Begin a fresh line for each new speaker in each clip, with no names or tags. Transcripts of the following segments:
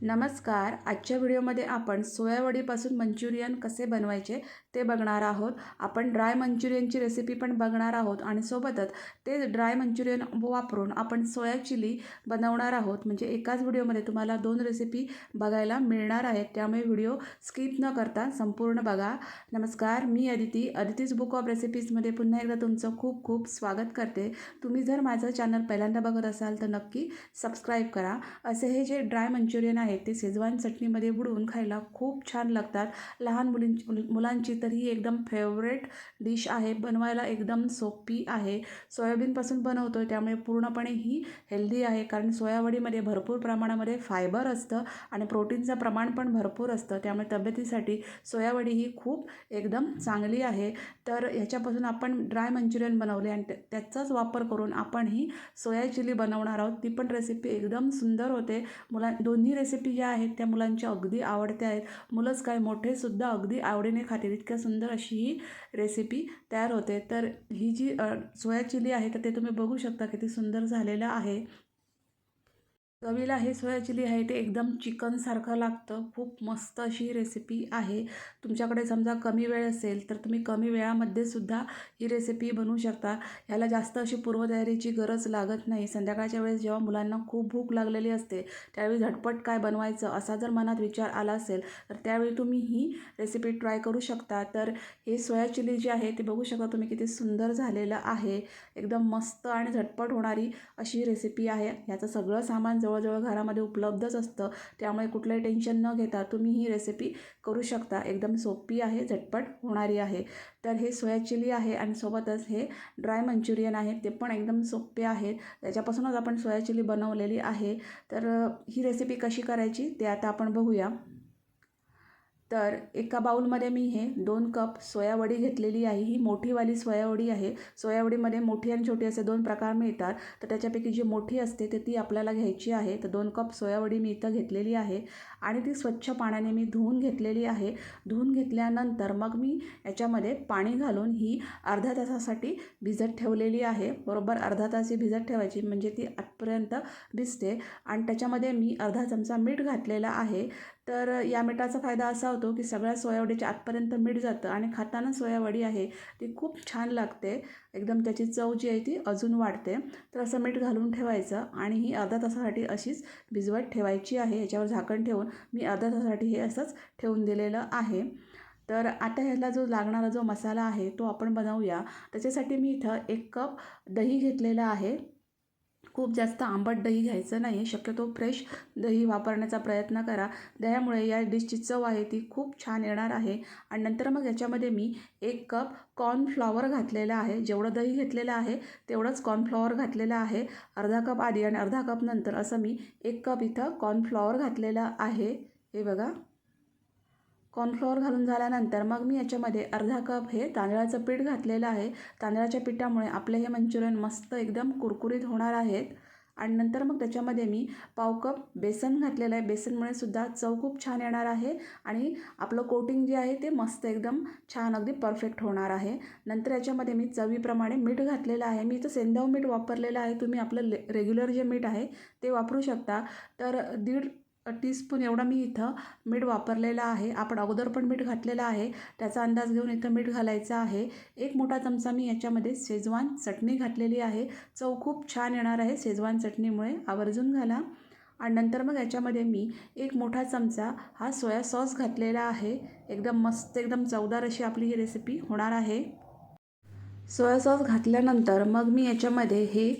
नमस्कार. आजच्या व्हिडिओमध्ये आपण सोयावडीपासून मंचुरियन कसे बनवायचे ते बघणार आहोत. आपण ड्राय मंचुरियनची रेसिपी पण बघणार आहोत आणि सोबतच ते ड्राय मंचुरियन वापरून आपण सोया चिली बनवणार आहोत. म्हणजे एकाच व्हिडिओमध्ये तुम्हाला दोन रेसिपी बघायला मिळणार आहेत. त्यामुळे व्हिडिओ स्किप न करता संपूर्ण बघा. नमस्कार. मी अदिती. अदितीज बुक ऑफ रेसिपीजमध्ये पुन्हा एकदा तुमचं खूप खूप स्वागत करते. तुम्ही जर माझं चॅनल पहिल्यांदा बघत असाल तर नक्की सबस्क्राईब करा. असे हे जे ड्राय मंचुरियन आहेत ते शेजवान चटणीमध्ये बुडवून खायला खूप छान लागतात. लहान मुलींची मुलांची तर ही एकदम फेवरेट डिश आहे. बनवायला एकदम सोपी आहे. सोयाबीनपासून बनवतो आहे त्यामुळे पूर्णपणे ही हेल्दी आहे. कारण सोयावडीमध्ये भरपूर प्रमाणामध्ये फायबर असतं आणि प्रोटीनचं प्रमाण पण भरपूर असतं. त्यामुळे तब्येतीसाठी सोयावडी ही खूप एकदम चांगली आहे. तर ह्याच्यापासून आपण ड्राय मंचुरियन बनवले आणि त्याचाच वापर करून आपण ही सोया चिली बनवणार आहोत. ती पण रेसिपी एकदम सुंदर होते. मुला दोन्ही रेसिपी ज्या आहेत त्या मुलांच्या अगदी आवडत्या आहेत. मुलंच काय मोठेसुद्धा अगदी आवडीने खातील. इतक्या सुंदर अशी ही रेसिपी तयार होते. तर ही जी सोया चिली आहे तर ते तुम्ही बघू शकता किती सुंदर झालेलं आहे. चवीला हे सोया चिली आहे ते एकदम चिकनसारखं लागतं. खूप मस्त अशी ही रेसिपी आहे. तुमच्याकडे समजा कमी वेळ असेल तर तुम्ही कमी वेळामध्ये सुद्धा ही रेसिपी बनवू शकता. ह्याला जास्त अशी पूर्वतयारीची गरज लागत नाही. संध्याकाळच्या वेळेस जेव्हा मुलांना खूप भूक लागलेली असते त्यावेळी झटपट काय बनवायचं असा जर मनात विचार आला असेल तर त्यावेळी तुम्ही ही रेसिपी ट्राय करू शकता. तर हे सोया चिली जी आहे ते बघू शकता तुम्ही किती सुंदर झालेलं आहे. एकदम मस्त आणि झटपट होणारी अशी रेसिपी आहे. ह्याचं सगळं सामान जवळजवळ घरामध्ये उपलब्धच असतं त्यामुळे कुठलंही टेन्शन न घेता तुम्ही ही रेसिपी करू शकता. एकदम सोपी आहे झटपट होणारी आहे. तर हे सोया चिली आहे आणि सोबतच हे ड्राय मंचुरियन आहे ते पण एकदम सोपे आहेत त्याच्यापासूनच आपण सोया चिली बनवलेली आहे. तर ही रेसिपी कशी करायची ते आता आपण बघूया. तर एका बाऊलमध्ये मी हे दोन कप सोयावडी घेतलेली आहे. ही मोठीवाली सोयावडी आहे. सोयावडीमध्ये मोठी आणि छोटी असे दोन प्रकार मिळतात. तर त्याच्यापैकी जी मोठी असते तर ती आपल्याला घ्यायची आहे. तर दोन कप सोयावडी मी इथं घेतलेली आहे आणि ती स्वच्छ पाण्याने मी धुवून घेतलेली आहे. धुवून घेतल्यानंतर मग मी याच्यामध्ये पाणी घालून ही अर्ध्या तासासाठी भिजत ठेवलेली आहे. बरोबर अर्धा तास ही भिजत ठेवायची म्हणजे ती आतपर्यंत भिजते आणि त्याच्यामध्ये मी अर्धा चमचा मीठ घातलेला आहे. तर या मिठाचा फायदा असा होतो की सगळ्या सोयावडीच्या आतपर्यंत मीठ जातं आणि खाताना सोयावडी आहे ती खूप छान लागते. एकदम त्याची चव जी आहे ती अजून वाढते. तर असं मीठ घालून ठेवायचं आणि ही अर्धा तासासाठी अशीच भिजवत ठेवायची आहे. याच्यावर झाकण ठेवून मी अर्धा तासासाठी हे असंच ठेवून दिलेलं आहे. तर आता ह्याला जो लागणारा जो मसाला आहे तो आपण बनवूया. त्याच्यासाठी मी इथं एक कप दही घेतलेलं आहे. खूप जास्त आंबट दही घ्यायचं नाही आहे शक्यतो फ्रेश दही वापरण्याचा प्रयत्न करा. दह्यामुळे या डिशची चव आहे ती खूप छान येणार आहे. आणि नंतर मग याच्यामध्ये मी एक कप कॉर्नफ्लॉवर घातलेलं आहे. जेवढं दही घेतलेलं आहे तेवढंच कॉर्नफ्लॉवर घातलेलं आहे. अर्धा कप आधी आणि अर्धा कप नंतर असं मी एक कप इथं कॉर्नफ्लॉवर घातलेलं आहे. हे बघा. कॉर्नफ्लोअर घालून झाल्यानंतर मग मी याच्यामध्ये अर्धा कप हे तांदळाचं पीठ घातलेलं आहे. तांदळाच्या पिठामुळे आपले हे मंचुरियन मस्त एकदम कुरकुरीत होणार आहेत. आणि नंतर मग त्याच्यामध्ये मी पाव कप बेसन घातलेलं आहे. बेसनमुळे सुद्धा चव खूप छान येणार आहे. आणि आपलं कोटिंग जे आहे ते मस्त एकदम छान अगदी परफेक्ट होणार आहे. नंतर याच्यामध्ये मी चवीप्रमाणे मीठ घातलेलं आहे. मी तर सेंधव मीठ वापरलेलं आहे. तुम्ही आपलं ले रेग्युलर जे मीठ आहे ते वापरू शकता. तर दीड टीस्पून एवढं मी इथं मीठ वापरलेलं आहे. आपण अगोदर पण मीठ घातलेलं आहे. त्याचा अंदाज घेऊन इथं मीठ घालायचं आहे. एक मोठा चमचा मी याच्यामध्ये शेजवान चटणी घातलेली आहे. चव खूप छान येणार आहे शेजवान चटणीमुळे. आवर्जून घाला. आणि नंतर मग याच्यामध्ये मी एक मोठा चमचा हा सोया सॉस घातलेला आहे. एकदम मस्त एकदम चवदार अशी आपली ही रेसिपी होणार आहे. सोया सॉस घातल्यानंतर मग मी याच्यामध्ये हे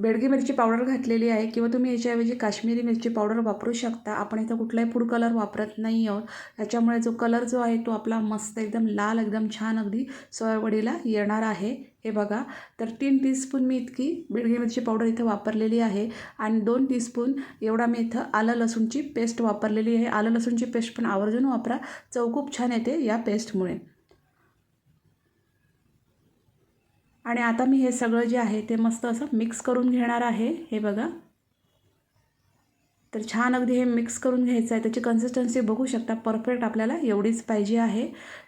बेडगी मिरची पावडर घातलेली आहे किंवा तुम्ही याच्याऐवजी काश्मीरी मिरची पावडर वापरू शकता. आपण इथं कुठलाही फूड कलर वापरत नाही आहोत. त्याच्यामुळे जो कलर जो आहे तो आपला मस्त एकदम लाल एकदम छान अगदी सोयावडीला येणार आहे. हे बघा. तर तीन टीस्पून मी इतकी बेडगी मिरची पावडर इथं वापरलेली आहे. आणि दोन टीस्पून एवढा मी इथं आलं लसूणची पेस्ट वापरलेली आहे. आलं लसूणची पेस्ट पण आवर्जून वापरा. चव खूप छान येते या पेस्टमुळे आणि आता मी हे सगळं जे आहे ते मस्त असं मिक्स करून घेणार आहे. हे बघा. तर छान अगदी हे मिक्स करून घ्यायचं आहे. त्याची कन्सिस्टन्सी बघू शकता. परफेक्ट आपल्याला एवढीच पाहिजे आहे.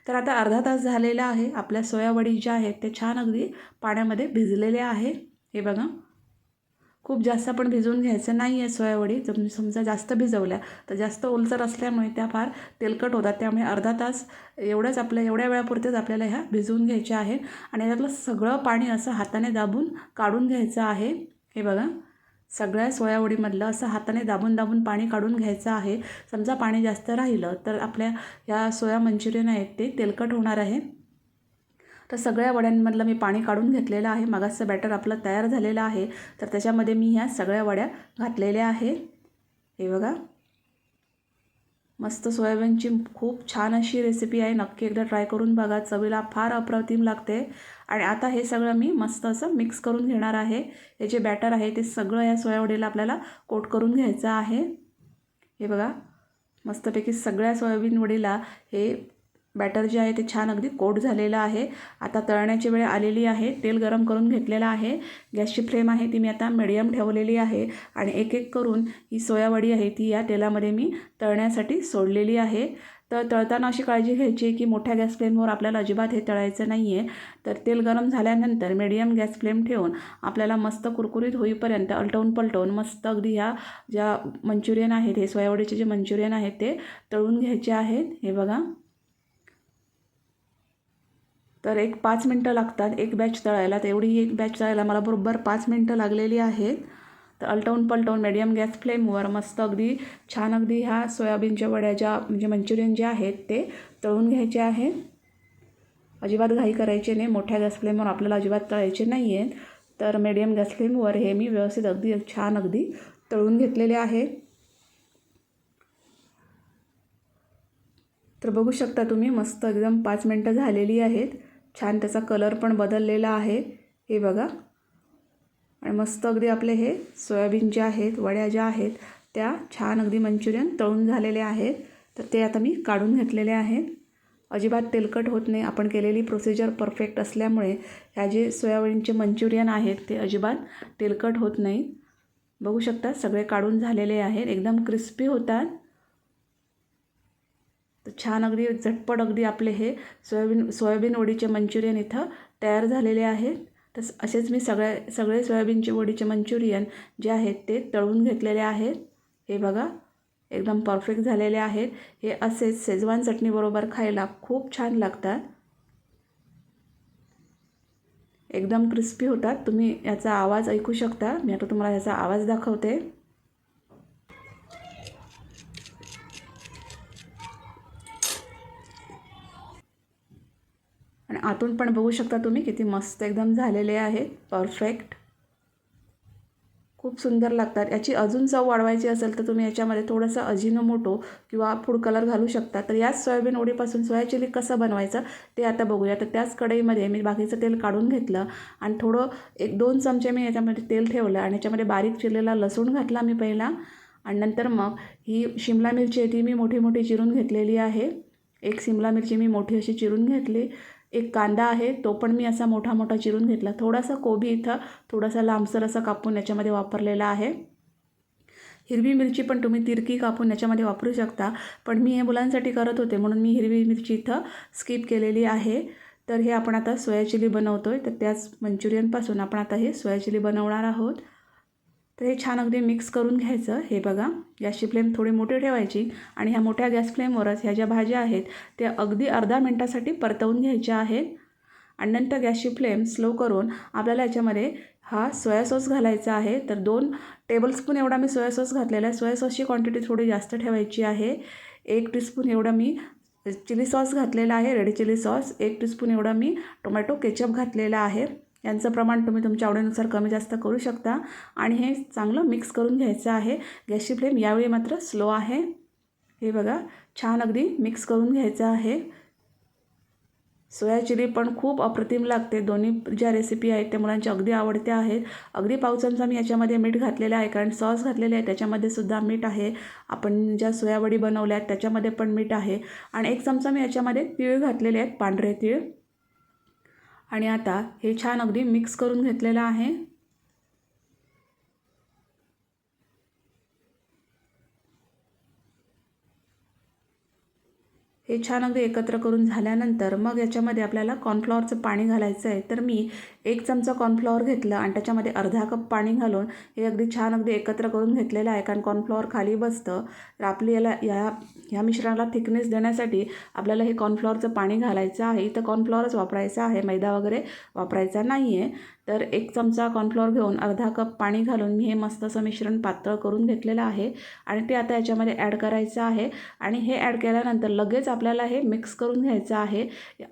तर आता अर्धा तास झालेला आहे. आपल्या सोयावडी ज्या आहेत ते छान अगदी पाण्यामध्ये भिजलेल्या आहे. हे बघा. खूप जास्त पण भिजवून घ्यायचं नाही आहे सोयावडी. जर समजा जास्त भिजवल्या तर जास्त ओलसर असल्यामुळे त्या फार तेलकट होतात. त्यामुळे अर्धा तास एवढंच आपल्या एवढ्या वेळापुरतेच आपल्याला ह्या भिजवून घ्यायच्या आहेत. आणि यातलं सगळं पाणी असं हाताने दाबून काढून घ्यायचं आहे. हे बघा सगळ्या सोयावडीमधलं असं हाताने दाबून दाबून पाणी काढून घ्यायचं आहे. समजा पाणी जास्त राहिलं तर आपल्या ह्या सोया मंचुरियन आहेत ते तेलकट होणार आहे. तर सगळ्या वड्यांमधलं मी पाणी काढून घेतलेलं आहे. मागासचं बॅटर आपलं तयार झालेलं आहे. तर त्याच्यामध्ये मी ह्या सगळ्या वड्या घातलेल्या आहे हे बघा. मस्त सोयाबीनची खूप छान अशी रेसिपी आहे. नक्की एकदा ट्राय करून बघा. चवीला फार अप्रतिम लागते. आणि आता हे सगळं मी मस्त असं मिक्स करून घेणार आहे. हे जे बॅटर आहे ते सगळं या सोयावडीला आपल्याला कोट करून घ्यायचं आहे. हे बघा. मस्तपैकी सगळ्या सोयाबीन वडीला हे बॅटर जे आहे ते छान अगदी कोट झालेलं आहे. आता तळण्याची वेळ आलेली आहे. तेल गरम करून घेतलेलं आहे. गॅसची फ्लेम आहे ती मी आता मिडियम ठेवलेली आहे आणि एक एक करून ही सोयावडी आहे ती या तेलामध्ये मी तळण्यासाठी सोडलेली आहे. तर तळताना अशी काळजी घ्यायची आहे की मोठ्या गॅस फ्लेमवर आपल्याला अजिबात हे तळायचं नाही आहे तर तेल गरम झाल्यानंतर मिडियम गॅस फ्लेम ठेवून आपल्याला मस्त कुरकुरीत होईपर्यंत अलटवून पलटवून मस्त अगदी ह्या ज्या मंचुरियन आहेत हे सोयावडीचे जे मंचुरियन आहेत ते तळून घ्यायचे आहेत. हे बघा. तर एक पाच मिनटं लागतात. एक बॅच तळायला. तर एवढी एक बॅच तळायला मला बरोबर पाच मिनटं लागलेली आहेत. तर अलटवून पलटवून मिडियम गॅस फ्लेमवर मस्त अगदी छान अगदी ह्या सोयाबीनच्या वड्या ज्या म्हणजे मंचुरियन जे आहेत ते तळून घ्यायचे आहे. अजिबात घाई करायचे नाही. मोठ्या गॅस फ्लेमवर आपल्याला अजिबात तळायचे नाही आहेत तर मीडियम गॅस फ्लेमवर हे मी व्यवस्थित अगदी छान अगदी तळून घेतलेले आहे. तर बघू शकता तुम्ही मस्त एकदम पाच मिनटं झालेली आहेत. छान त्याचा कलर पण बदललेला आहे. हे बघा. आणि मस्त अगदी आपले हे सोयाबीन जे आहेत वड्या ज्या आहेत त्या छान अगदी मंचुरियन तळून झालेले आहेत. तर ते आता मी काढून घेतलेले आहेत. अजिबात तेलकट होत नाही. आपण केलेली प्रोसिजर परफेक्ट असल्यामुळे ह्या जे सोयाबीनचे मंचुरियन आहेत ते अजिबात तेलकट होत नाही. बघू शकता सगळे काढून झालेले आहेत. एकदम क्रिस्पी होतात. तर छान अगदी झटपट अगदी आपले हे सोयाबीन सोयाबीन वडीचे मंचुरियन इथं तयार झालेले आहेत. तर असेच मी सगळ्या सगळे सोयाबीनचे वडीचे मंचुरियन जे आहेत ते तळून घेतलेले आहेत. हे बघा एकदम परफेक्ट झालेले आहेत. हे असेच शेजवान चटणीबरोबर खायला खूप छान लागतात. एकदम क्रिस्पी होतात. तुम्ही याचा आवाज ऐकू शकता. मी आता तुम्हाला याचा आवाज दाखवते. आणि आतून पण बघू शकता तुम्ही किती मस्त एकदम झालेले आहेत परफेक्ट खूप सुंदर लागतात. याची अजून चव वाढवायची असेल तर तुम्ही याच्यामध्ये थोडंसं अजिनोमोटो किंवा फूड कलर घालू शकता. तर याच सोयाबीन ओढीपासून सोया चिली कसं बनवायचं ते आता बघूया. तर त्याच कढईमध्ये मी बाकीचं तेल काढून घेतलं आणि थोडं एक दोन चमचे मी याच्यामध्ये तेल ठेवलं आणि याच्यामध्ये बारीक चिरलेला लसूण घातला मी पहिला. आणि नंतर मग ही शिमला मिरची आहे ती मी मोठी मोठी चिरून घेतलेली आहे. एक शिमला मिरची मी मोठी अशी चिरून घेतली. एक कांदा आहे तो पण मी असा मोठा मोठा चिरून घेतला. थोडासा कोबी इथं थोडासा लांबसर असं कापून याच्यामध्ये वापरलेला आहे. हिरवी मिरची पण तुम्ही तिरकी कापून याच्यामध्ये वापरू शकता. पण मी हे मुलांसाठी करत होते म्हणून मी हिरवी मिरची इथं स्किप केलेली आहे. तर हे आपण आता सोया चिली बनवतो आहे तर त्याच मंचुरियनपासून आपण आता हे सोया चिली बनवणार आहोत. तर हे छान अगदी मिक्स करून घ्यायचं. हे बघा गॅसची फ्लेम थोडी मोठी ठेवायची आणि ह्या मोठ्या गॅस फ्लेमवरच ह्या ज्या भाज्या आहेत त्या अगदी अर्धा मिनटासाठी परतवून घ्यायच्या आहेत. आणि नंतर गॅसची फ्लेम स्लो करून आपल्याला याच्यामध्ये हा सोया सॉस घालायचा आहे. तर दोन टेबलस्पून एवढा मी सोया सॉस घातलेला आहे. सोया सॉसची क्वांटिटी थोडी जास्त ठेवायची आहे. एक टीस्पून एवढा मी चिली सॉस घातलेला आहे. रेडी चिली सॉस एक टीस्पून एवढा मी टोमॅटो केचप घातलेला आहे. यांचं प्रमाण तुम्ही तुमच्या आवडीनुसार कमी जास्त करू शकता. आणि हे चांगलं मिक्स करून घ्यायचं आहे. गॅसची फ्लेम यावेळी मात्र स्लो आहे. हे बघा छान अगदी मिक्स करून घ्यायचं आहे. सोया चिली पण खूप अप्रतिम लागते. दोन्ही ज्या रेसिपी आहेत त्या मुलांच्या अगदी आवडत्या आहेत अगदी पावसांचा मी याच्यामध्ये मीठ घातलेलं आहे कारण सॉस घातलेले आहे त्याच्यामध्ये सुद्धा मीठ आहे. आपण ज्या सोयावडी बनवल्या आहेत त्याच्यामध्ये पण मीठ आहे. आणि एक चमचा मी याच्यामध्ये तीळ घातलेले आहेत पांढरे तीळ. आणि आता हे छान अगदी मिक्स करून घेतलेलं आहे. हे छान अगदी एकत्र करून झाल्यानंतर मग याच्यामध्ये आपल्याला कॉर्नफ्लॉवरचं पाणी घालायचं आहे. तर मी एक चमचा कॉर्नफ्लॉवर घेतलं आणि त्याच्यामध्ये अर्धा कप पाणी घालून हे अगदी छान अगदी एकत्र करून घेतलेलं आहे. कारण कॉर्नफ्लॉवर खाली बसतं. तर आपली याला या ह्या मिश्रणाला थिकनेस देण्यासाठी आपल्याला हे कॉर्नफ्लॉवरचं पाणी घालायचं आहे. इथं कॉर्नफ्लॉवरच वापरायचं आहे. मैदा वगैरे वापरायचा नाही आहे तर एक चमचा कॉर्नफ्लॉवर घेऊन अर्धा कप पाणी घालून मी हे मस्त असं मिश्रण पातळ करून घेतलेलं आहे. आणि ते आता याच्यामध्ये ॲड करायचं आहे. आणि हे ॲड केल्यानंतर लगेच आपल्याला हे मिक्स करून घ्यायचं आहे.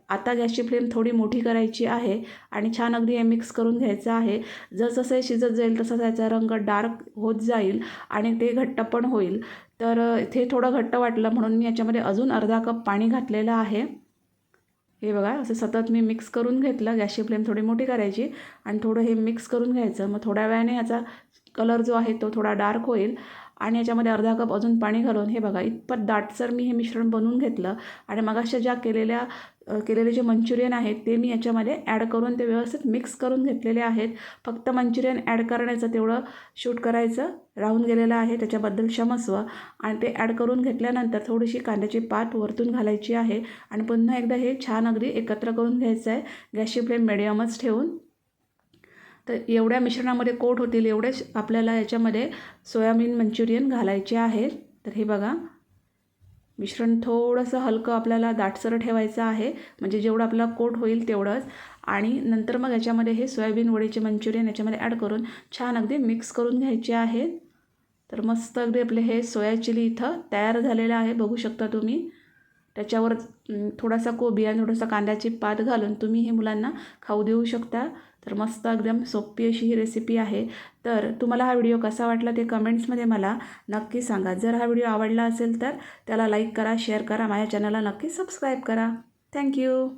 आता गॅसची फ्लेम थोडी मोठी करायची आहे. आणि छान अगदी हे मिक्स करून घ्यायचं आहे. जसजसं हे शिजत जाईल तसं त्याचा रंग डार्क होत जाईल आणि ते घट्ट पण होईल. तर इथे थोडं घट्ट वाटलं म्हणून मी याच्यामध्ये अजून अर्धा कप पाणी घातलेलं आहे. हे बघा असं सतत मी मिक्स करून घेतलं. गॅसची फ्लेम थोडी मोठी करायची आणि थोडं हे मिक्स करून घ्यायचं. मग थोड्या वेळाने याचा कलर जो आहे तो थोडा डार्क होईल. आणि याच्यामध्ये अर्धा कप अजून पाणी घालून हे बघा इतपत दाटसर मी हे मिश्रण बनवून घेतलं आणि मगाशा ज्या केलेल्या केलेले जे मंचुरियन आहेत ते मी याच्यामध्ये ॲड करून ते व्यवस्थित मिक्स करून घेतलेले आहेत. फक्त मंचुरियन ॲड करण्याचं तेवढं शूट करायचं राहून गेलेलं आहे त्याच्याबद्दल क्षमस्व. आणि ते ॲड करून घेतल्यानंतर थोडीशी कांद्याची पात वरतून घालायची आहे. आणि पुन्हा एकदा हे छान अगदी एकत्र करून घ्यायचं आहे. गॅसची फ्लेम मिडियमच ठेवून तर एवढ्या मिश्रणामध्ये कोट होतील एवढेच आपल्याला याच्यामध्ये सोयाबीन मंचुरियन घालायचे आहेत तर हे बघा मिश्रण थोडंसं हलकं आपल्याला दाटसर ठेवायचं आहे. म्हणजे जेवढं आपला कोट होईल तेवढंच. आणि नंतर मग याच्यामध्ये हे सोयाबीन वडीचे मंचुरियन याच्यामध्ये ॲड करून छान अगदी मिक्स करून घ्यायचे आहे. तर मस्त अगदी आपले हे सोया चिली इथं तयार झालेलं आहे बघू शकता तुम्ही. त्याच्यावर थोडासा कोबी आणि थोडासा कांद्याची पात घालून तुम्ही हे मुलांना खाऊ देऊ शकता. तर मस्त एकदम सोपी अशी ही रेसिपी आहे. तर तुम्हाला हा व्हिडिओ कसा वाटला ते कमेंट्समध्ये मला नक्की सांगा. जर हा व्हिडिओ आवडला असेल तर त्याला लाईक करा शेअर करा माझ्या चॅनलला नक्की सबस्क्राईब करा. थँक्यू